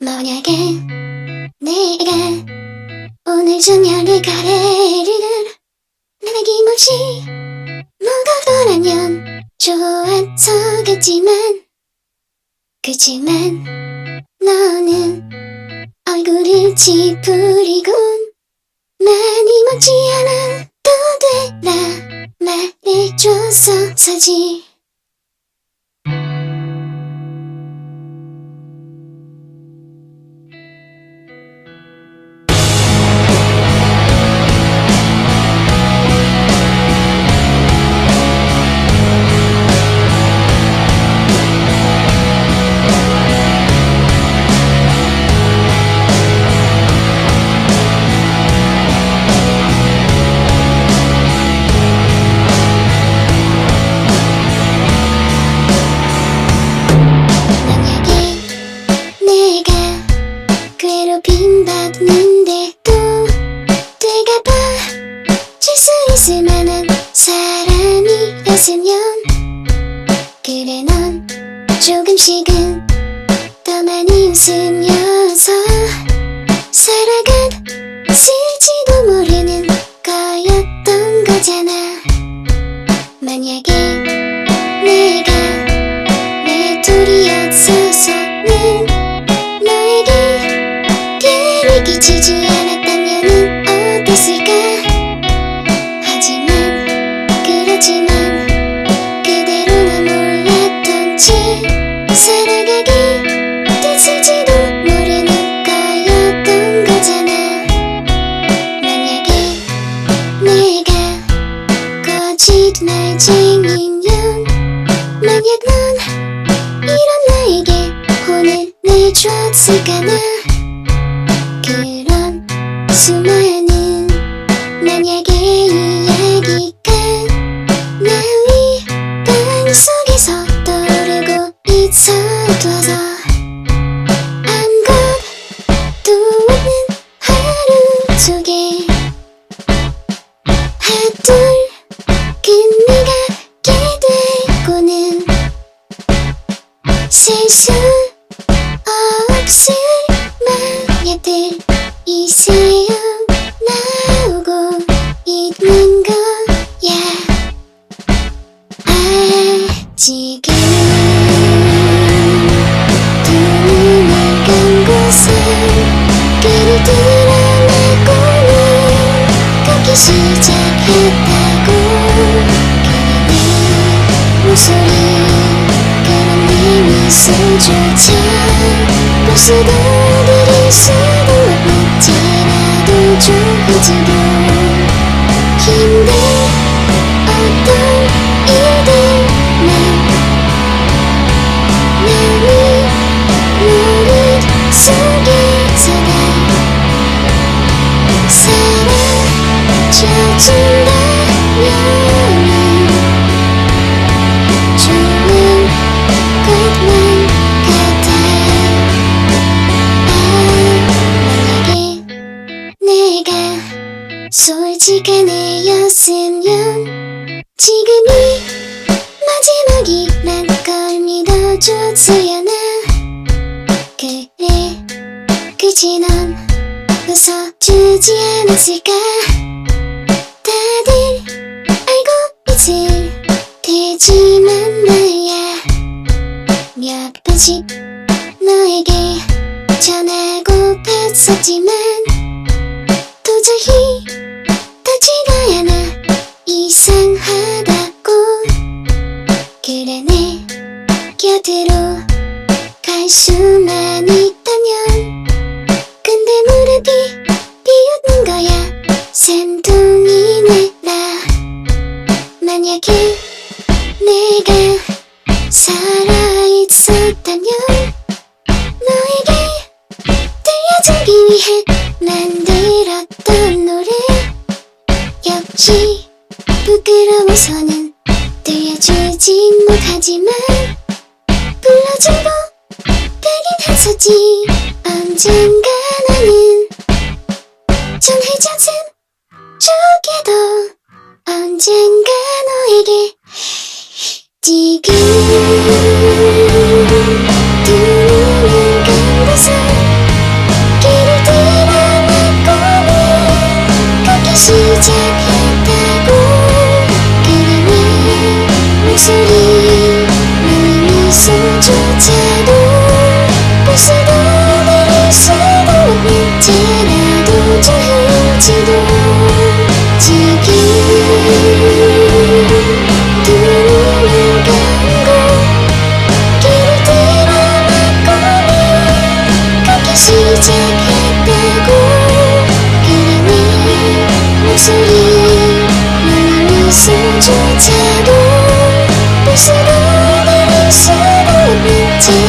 만약에 내가 오늘 저녁을 가래를 나김없이 먹어더라면 좋았었겠지만 그치만 너는 얼굴을 찌푸리곤 많이 먹지 않아도 되라 말해줬었지 만한 사람이었으면 그래 넌 조금씩은 더 많이 웃으면서 살아갔을지도 모르는 거였던 거잖아. 만약에 내가 외톨이였어서는 너에게 피해를 끼치지 내줬을까나 그런 수많은 만약의 이야기가 나의 방속에서 떠오르고 있어둬서 아무것도 없는 하루 속에 하둘 끝내가 게 되고는 셀수 없을 만약들 이새어 나오고 있는 거야. 아직은 두 눈을 감고서 귀를 드러내고는 걷기 시작했다고 그래 내 목소리 그런 네 미소조차 벌써도 들을 솔직한 애였으면 지금이 마지막이란 걸 믿어줬으려나 그래 그치 넌 웃어주지 않았을까? 다들 알고 있을 테지만 말야. 몇 번씩 너에게 전하고 봤었지만 위해 만들었던 노래. 역시 부끄러워서는 들려주진 못하지만 불러주고 가긴 했었지. 언젠가 나는 전해졌음 좋게도 언젠가 너에게 지금 是你如今